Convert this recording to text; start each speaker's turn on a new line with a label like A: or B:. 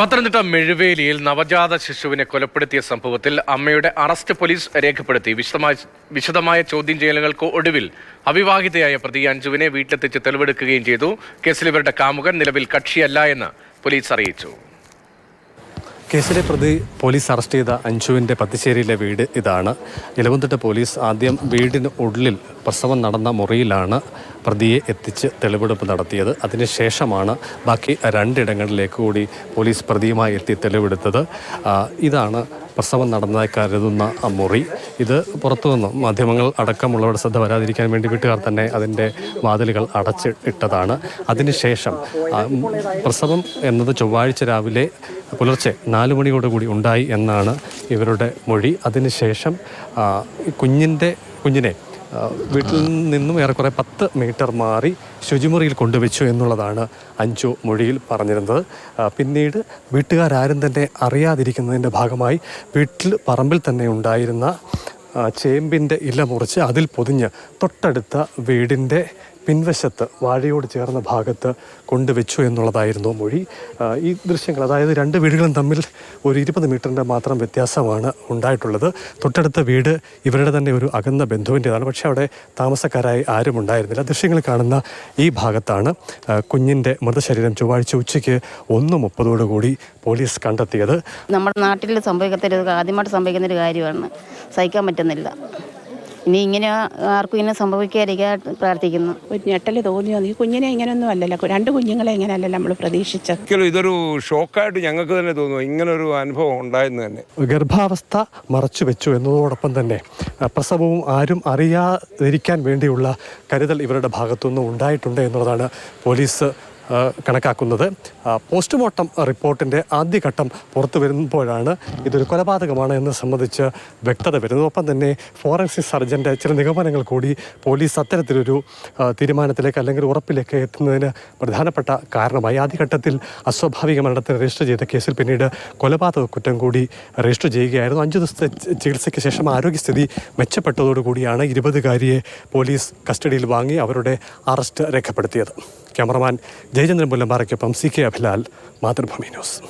A: പത്തനംതിട്ട മെഴുവേലിയിൽ നവജാത ശിശുവിനെ കൊലപ്പെടുത്തിയ സംഭവത്തിൽ അമ്മയുടെ അറസ്റ്റ് പോലീസ് രേഖപ്പെടുത്തി. വിശദമായ വിശദമായ ചോദ്യം ചെയ്യലുകൾക്ക് ഒടുവിൽ അവിവാഹിതയായ പ്രതി അഞ്ജുവിനെ വീട്ടിലെത്തിച്ച് തെളിവെടുക്കുകയും ചെയ്തു. കേസിൽ ഇവരുടെ കാമുകൻ നിലവിൽ കക്ഷിയല്ല എന്ന് പോലീസ് അറിയിച്ചു.
B: കേസിലെ പ്രതി പോലീസ് അറസ്റ്റ് ചെയ്ത അഞ്ജുവിന്റെ പത്തിശ്ശേരിയിലെ വീട് ഇതാണ്. ഇലവന്തിട്ട പോലീസ് ആദ്യം വീടിന് ഉള്ളിൽ പ്രസവം നടന്ന മുറിയിലാണ്. പ്രതിയെ എത്തിച്ച് തെളിവെടുപ്പ് നടത്തിയത്. അതിനുശേഷമാണ് ബാക്കി രണ്ടിടങ്ങളിലേക്ക് കൂടി പോലീസ് പ്രതിയുമായി എത്തി തെളിവെടുത്തത്. ഇതാണ് പ്രസവം നടന്നതായി കരുതുന്ന മുറി. ഇത് പുറത്തുനിന്ന് മാധ്യമങ്ങൾ അടക്കമുള്ളവരുടെ ശ്രദ്ധ വരാതിരിക്കാൻ വേണ്ടി വീട്ടുകാർ തന്നെ അതിന്റെ വാതിലുകൾ അടച്ച് ഇട്ടതാണ്. അതിനുശേഷം പ്രസവം എന്നത് ചൊവ്വാഴ്ച രാവിലെ പുലർച്ചെ നാല് മണിയോടുകൂടി ഉണ്ടായി എന്നാണ് ഇവരുടെ മൊഴി. അതിനുശേഷം കുഞ്ഞിന്റെ കുഞ്ഞിനെ വീട്ടിൽ നിന്നും ഏറെക്കുറെ പത്ത് മീറ്റർ മാറി ശുചിമുറിയിൽ കൊണ്ടുവച്ചു എന്നുള്ളതാണ് അഞ്ചു മൊഴിയിൽ പറഞ്ഞിരുന്നത്. പിന്നീട് വീട്ടുകാരും തന്നെ അറിയാതിരിക്കുന്നതിന്റെ ഭാഗമായി വീട്ടിൽ പറമ്പിൽ തന്നെ ഉണ്ടായിരുന്ന ചേമ്പിന്റെ ഇല മുറിച്ച് അതിൽ പൊതിഞ്ഞ് തൊട്ടടുത്ത വീടിന്റെ പിൻവശത്ത് വാഴയോട് ചേർന്ന ഭാഗത്ത് കൊണ്ടുവച്ചു എന്നുള്ളതായിരുന്നു മൊഴി. ഈ ദൃശ്യങ്ങൾ അതായത് രണ്ട് വീടുകളും തമ്മിൽ ഒരു ഇരുപത് മീറ്ററിന്റെ മാത്രം വ്യത്യാസമാണ് ഉണ്ടായിട്ടുള്ളത്. തൊട്ടടുത്ത വീട് ഇവരുടെ തന്നെ ഒരു അകന്ന ബന്ധുവിന്റെതാണ്. പക്ഷേ അവിടെ താമസക്കാരായി ആരും ഉണ്ടായിരുന്നില്ല. ദൃശ്യങ്ങൾ കാണുന്ന ഈ ഭാഗത്താണ് കുഞ്ഞിന്റെ മൃതശരീരം ചൊവ്വാഴ്ച ഉച്ചയ്ക്ക് ഒന്ന് മുപ്പതോടുകൂടി പോലീസ് കണ്ടെത്തിയത്.
C: നമ്മുടെ നാട്ടിൽ സംഭവിക്കത്തരുത് ആദ്യമായിട്ട് സംഭവിക്കുന്ന ഒരു കാര്യമാണ്. സഹിക്കാൻ പറ്റുന്നില്ല. ഇനി ഇങ്ങനെ ആർക്കും ഇങ്ങനെ സംഭവിക്കാതിരിക്കാൻ പ്രാർത്ഥിക്കുന്നു.
D: ഒരു ഞെട്ടൽ തോന്നിയോ? ഈ കുഞ്ഞിനെ ഇങ്ങനെയൊന്നും അല്ലല്ലോ. രണ്ട് കുഞ്ഞുങ്ങളെ ഇങ്ങനെയല്ലല്ലോ നമ്മൾ പ്രതീക്ഷിച്ചത്.
E: ഇതൊരു ഷോക്കായിട്ട് ഞങ്ങൾക്ക് തന്നെ തോന്നുന്നു. ഇങ്ങനൊരു അനുഭവം ഉണ്ടായിരുന്നു തന്നെ.
B: ഗർഭാവസ്ഥ മറച്ചു വെച്ചു എന്നതോടൊപ്പം തന്നെ പ്രസവവും ആരും അറിയാതിരിക്കാൻ വേണ്ടിയുള്ള കരുതൽ ഇവരുടെ ഭാഗത്തുനിന്ന് ഉണ്ടായിട്ടുണ്ട് എന്നുള്ളതാണ് പോലീസ് കണക്കാക്കുന്നത്. പോസ്റ്റ്മോർട്ടം റിപ്പോർട്ടിന്റെ ആദ്യഘട്ടം പുറത്തു വരുമ്പോഴാണ് ഇതൊരു കൊലപാതകമാണ് എന്ന് സംബന്ധിച്ച് വ്യക്തത വരുന്നത്. ഒപ്പം തന്നെ ഫോറൻസിക് സർജന്റെ ചില നിഗമനങ്ങൾ കൂടി പോലീസ് അത്തരത്തിലൊരു തീരുമാനത്തിലേക്ക് അല്ലെങ്കിൽ ഉറപ്പിലേക്ക് എത്തുന്നതിന് പ്രധാനപ്പെട്ട കാരണമായി. ആദ്യഘട്ടത്തിൽ അസ്വാഭാവിക മരണത്തിന് രജിസ്റ്റർ ചെയ്ത കേസിൽ പിന്നീട് കൊലപാതക കുറ്റം കൂടി രജിസ്റ്റർ ചെയ്യുകയായിരുന്നു. അഞ്ച് ദിവസത്തെ ചികിത്സയ്ക്ക് ശേഷം ആരോഗ്യസ്ഥിതി മെച്ചപ്പെട്ടതോടുകൂടിയാണ് ഇരുപതുകാരിയെ പോലീസ് കസ്റ്റഡിയിൽ വാങ്ങി അവരുടെ അറസ്റ്റ് രേഖപ്പെടുത്തിയത്. Cameraman Jayachandran പുല്ലമ്പാറയ്ക്കൊപ്പം C K Abhilal Mathrubhumi news.